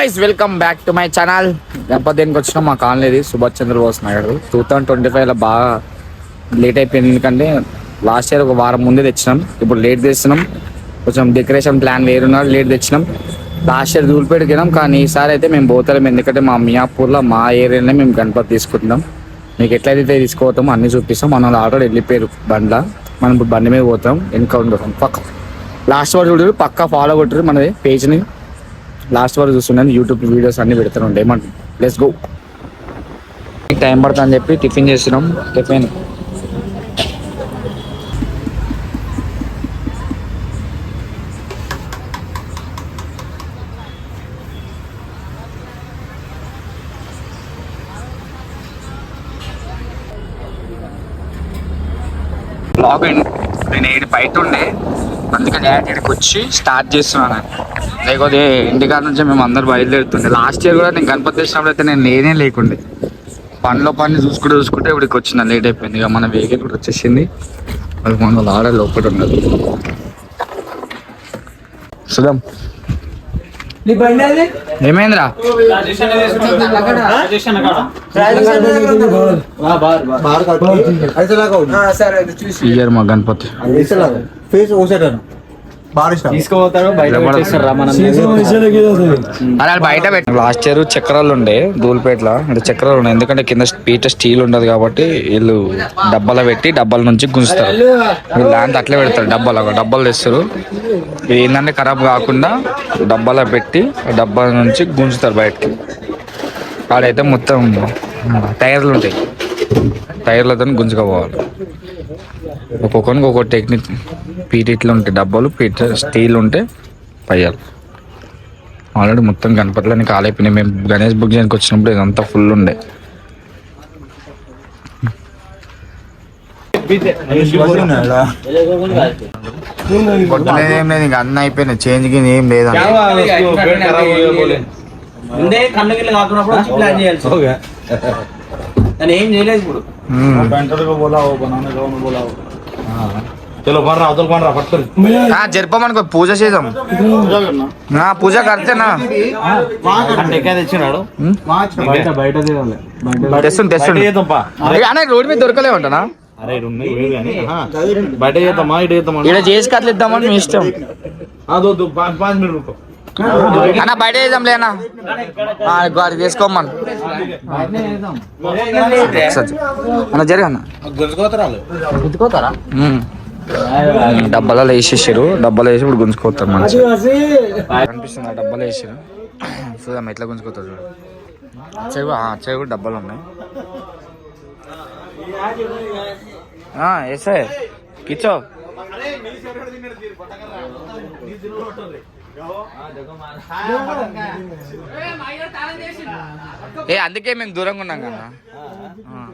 Guys welcome back to my channel Ganapati దేనికి వచ్చిన మా కాలనీది Subhash Chandrabose Naidu. Two thousand twenty ఫైవ్లో బాగా లేట్ అయిపోయింది. ఎందుకంటే లాస్ట్ ఇయర్ ఒక వారం ముందే తెచ్చినాం. ఇప్పుడు లేట్ తెచ్చినాం. కొంచెం డెకరేషన్ ప్లాన్ వేరున్నారు లేట్ తెచ్చినాం. లాస్ట్ ఇయర్ దూలిపేటకి వెళ్ళాం కానీ ఈసారి అయితే మేము పోతలేం. ఎందుకంటే మా మియాపూర్లో మా ఏరియాలోనే మేము గణపతి తీసుకుంటున్నాం. మీకు ఎట్లయితే తీసుకోతామో అన్ని చూపిస్తాం. మనం ఆల్రెడీ వెళ్ళిపోయారు బండ్ల. మనం ఇప్పుడు బండి మీద పోతాం ఎన్కౌంటర్ పక్క. లాస్ట్ వాడు చూడరు పక్క ఫాలో కొట్టరు మన పేజ్ని లాస్ట్ వరకు చూస్తున్నాను యూట్యూబ్ వీడియోస్ అన్ని పెడుతూనే ఉంటాయి ఏమంటారు లెట్స్ గో టైం పడుతుంది అని చెప్పి టిఫిన్ చేస్తున్నాం. టిఫిన్ బ్లాగ్ నేను ఏడు బయట ఉండే. అందుకని ఇక్కడికి వచ్చి స్టార్ట్ చేస్తున్నాను. లేకపోతే ఇంటికాడ నుంచి మేము అందరు బయలుదేరుతుండే. లాస్ట్ ఇయర్ కూడా నేను గణపతి వచ్చినప్పుడు అయితే నేను నేనే లేకుండే. పనిలో పని చూసుకుంటూ చూసుకుంటే ఇప్పటికి వచ్చిన లేట్ అయిపోయింది. ఇక మన వెహికల్ కూడా వచ్చేసింది. అది మన ఆడ లోపల ఉండదు సుధం ఏమైందిరా? మా గణపతి. ఫేస్ కోసేటాను బయట లాస్ట్ ఇయర్ చక్రాలు ఉండే ధూల్పేటలో అంటే చక్రాలు ఉన్నాయి. ఎందుకంటే కింద పీట స్టీల్ ఉండదు కాబట్టి వీళ్ళు డబ్బాలో పెట్టి డబ్బాల నుంచి గుంజుతారు. వీళ్ళు. దాంట్లో అట్లే పెడతారు. డబ్బాలో డబ్బాలు తెస్తారు. ఏంటంటే ఖరాబ్ కాకుండా డబ్బాలో పెట్టి డబ్బాల నుంచి గుంజుతారు బయటకి. ఆడైతే మొత్తం టైర్లు ఉంటాయి. టైర్లతో గుంజుకపోవాలి. ఒక్కొక్కరికి ఒక్కొక్క టెక్నిక్. పీటీట్లు ఉంటాయి డబ్బాలు పీట స్టీల్ ఉంటే పయ్యాలి ఆల్రెడీ మొత్తం గణపతిలోని కాలైపోయినాయి. మేము గణేష్ బుక్ చేయడానికి వచ్చినప్పుడు ఇదంతా ఫుల్ ఉండే. ఏం లేదు ఇంకా అన్నీ అయిపోయినాయి. చేంజ్కి ఏం లేదా ముందే కాకున్నప్పుడు వచ్చి ప్లాన్ ఏం చేయలేదు ఇప్పుడు. पेंटर को बोला हो बनाने का उन्होंने बोला हो चलो बन रहा उधर बन रहा पत्थर జరపమనుకో పూజ చేద్దాం నా పూజ కడితేనా ఎక్కడ తెచ్చినాడు బయట బయట తినాలి తెస్తుండు తెస్తుండు చేద్దాంపా అనే రోడ్ మీద దొరకలే ఉంటానా అరే ఇటు ఉన్నాయి ఇవి కానీ ఆహా. బయట చేద్దామా ఇటు చేద్దామా ఇక్కడ చేసి కట్లు ఇద్దామని మీ ఇష్టం అదో పాంచ్ పాంచ్ మినిట్ रुको అన్న బయట చేద్దాం లేనా అది తీసుకోమని సరే. అన్న జరి అన్న గుంజుకోతరాలు ఉమ్. డబ్బాలలో వేసేసారు. డబ్బాలో వేసి ఇప్పుడు గుంజుకోతారు మంచిగా కనిపిస్తుంది ఆ డబ్బాలో వేసారు. చూద్దాం ఎట్లా గుంజుకోతారు చూడు. కూడా అచ్చవి కూడా డబ్బాలు ఉన్నాయి. ఎసే కిచో ఏ అందుకే మేము దూరంగా ఉన్నాం కదా ఆ.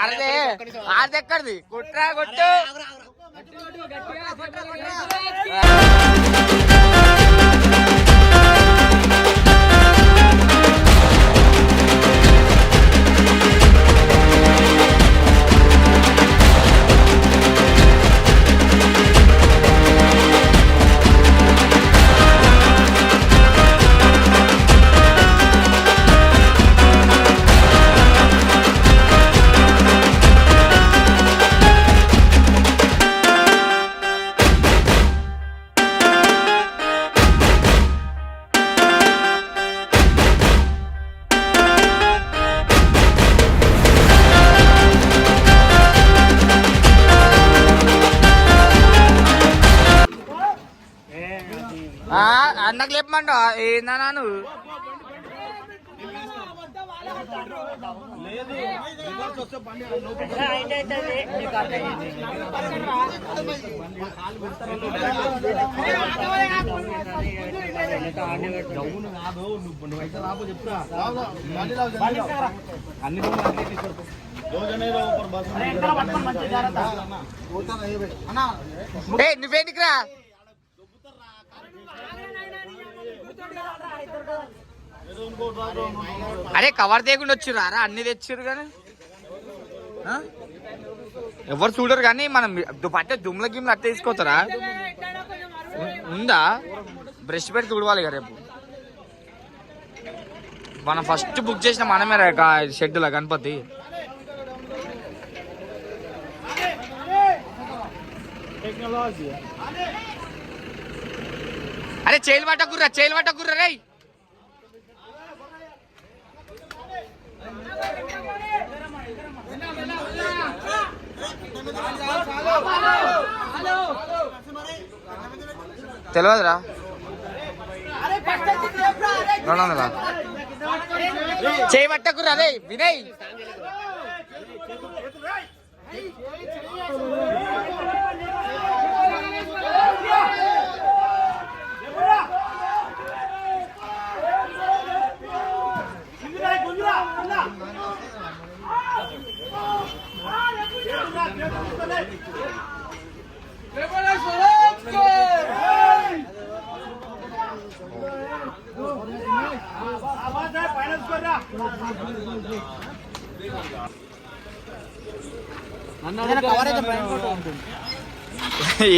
ఆడది ఎక్కడిది? కుట్రా కొట్టు. అన్నకు లేపమంట ఏందన్నా నువ్వు. నువ్వేంటికి రా? అరే కవర్ తేకుండా వచ్చారు అరా అన్ని తెచ్చిర్రు కానీ. ఎవరు చూడరు కానీ మనం పట్టే దుమ్ల గిమ్లు అట్ట తీసుకోతారా ఉందా? బ్రష్ పెట్టి చూడవాలి కదా రేపు. మనం ఫస్ట్ బుక్ చేసిన మనమే రా షెడ్యూల్ గణపతి. అరే చేయలు పట్టకుర్రా చేయలు పట్టకుర్రా రై తెలియదురా రెండు వందలా చేయి పట్టకుర్రా రే వినయ్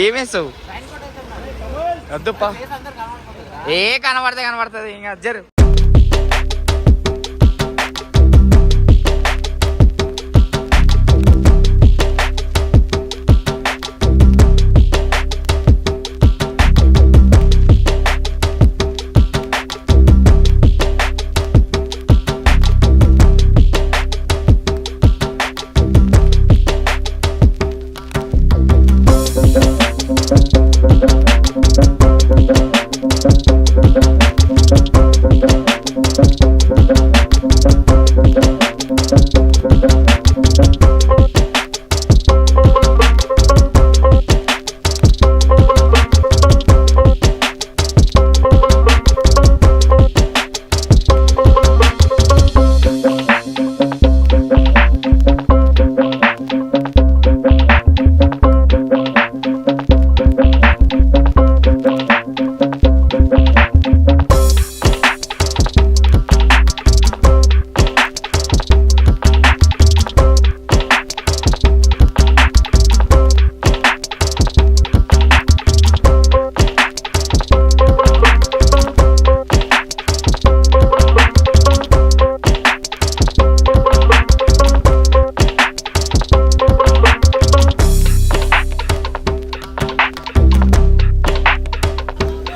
ఏమేసావు వద్దుప్పా. ఏ కనబడితే కనబడుతుంది ఇంకా జరు.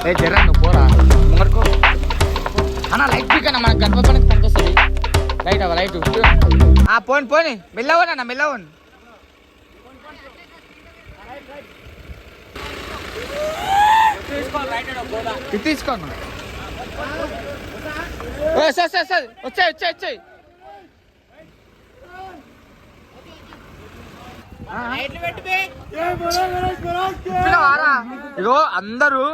ఏ జరా నువ్వు పోరా. ముంగడుకో అన్న లైట్ పీక్ అన్న మనకు గణపతి పనిచేస్తుంది లైట్ అవ లైట్. ఆ పోని పోని. మెల్లవన్ అన్న మెల్లవన్ ఇది తీసుకో అన్న. Sir sir sir. వచ్చాయి వచ్చాయి వచ్చాయి. చెప్పినవారా? ఇగో అందరూ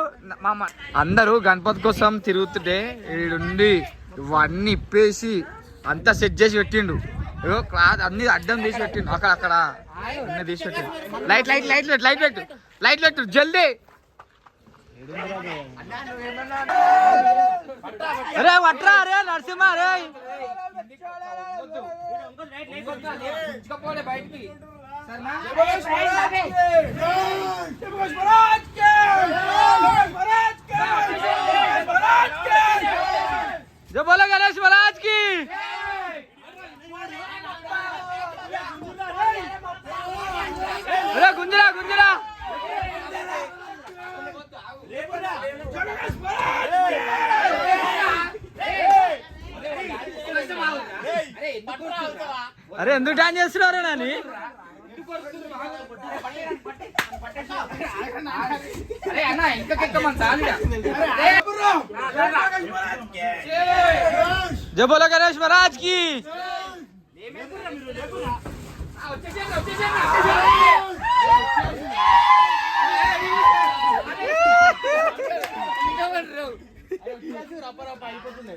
మా అందరూ గణపతి కోసం తిరుగుతుంటే ఈడుండి ఇవన్నీ ఇప్పేసి అంతా సెట్ చేసి పెట్టిండు ఇగో క్లాత్ అన్ని అడ్డం తీసి పెట్టిండు అక్కడ అక్కడ అన్ని తీసి పెట్టిండు లైట్ లైట్ లైట్ పెట్టు లైట్ పెట్టు లైట్ పెట్టు జల్దీ అరే వట్రా అరే నరసింహ అరే బయటికి जय बोलो गणेश महाराज की अरे गुंजरा गुंजरा అరే ఎందుకు డాన్స్ చేస్తున్నారు నాని అరే అన్న ఇంకా ఎక్కమని జయ బోలో గణేష్ మహారాజ్ కి రప్ప రప్ప అయిపోతుంది